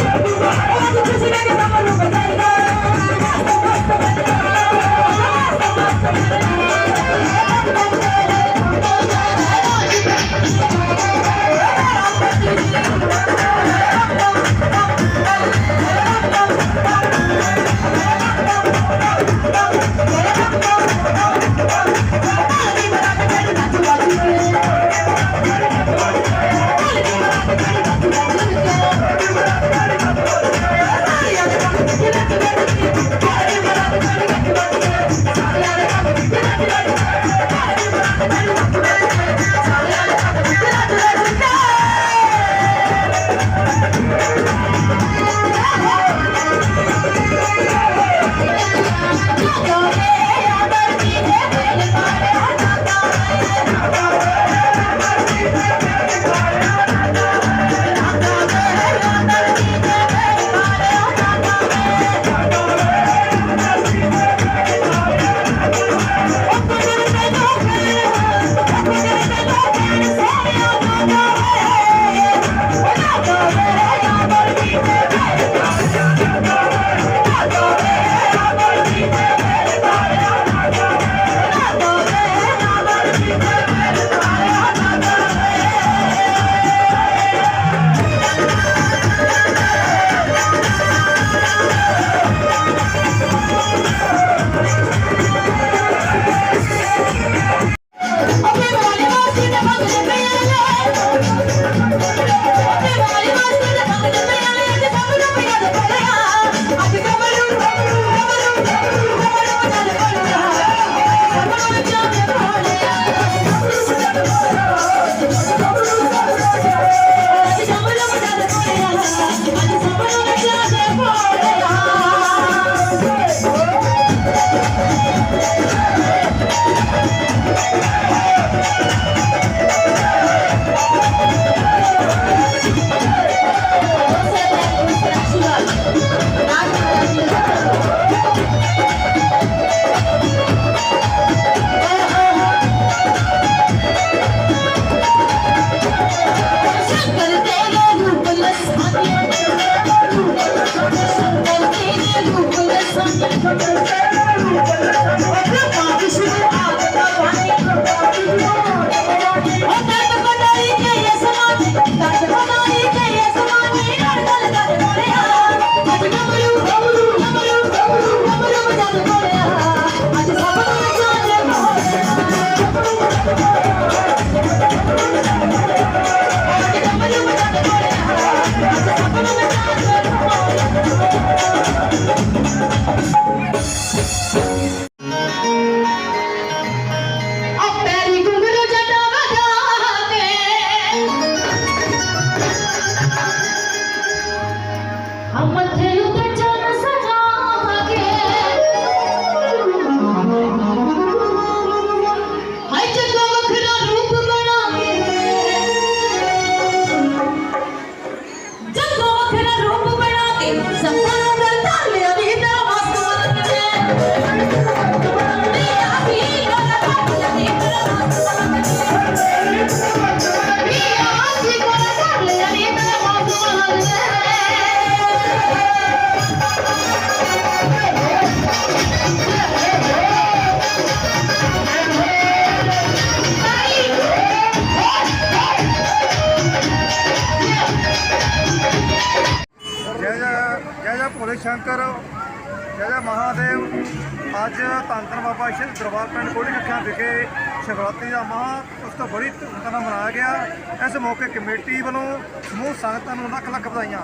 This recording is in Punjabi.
I'm gonna Oh, my God. Come on, Shankar ਜੈ ਜੈ ਮਹਾਦੇਵ, ਅੱਜ ਧੰਨ ਬਾਬਾ ਸ਼੍ਰੀ ਦਰਬਾਰ ਪਿੰਡ ਕੋੜੀ ਰੱਖਿਆ ਵਿਖੇ ਸ਼ਿਵਰਾਤਰੀ ਦਾ ਮਹਾ ਉਸ ਤੋਂ ਬੜੀ ਧੂਮਧਾਮ ਨਾਲ ਮਨਾਇਆ ਗਿਆ। ਇਸ ਮੌਕੇ ਕਮੇਟੀ ਵੱਲੋਂ ਸਮੂਹ ਸੰਗਤਾਂ ਨੂੰ ਲੱਖ ਲੱਖ ਵਧਾਈਆਂ।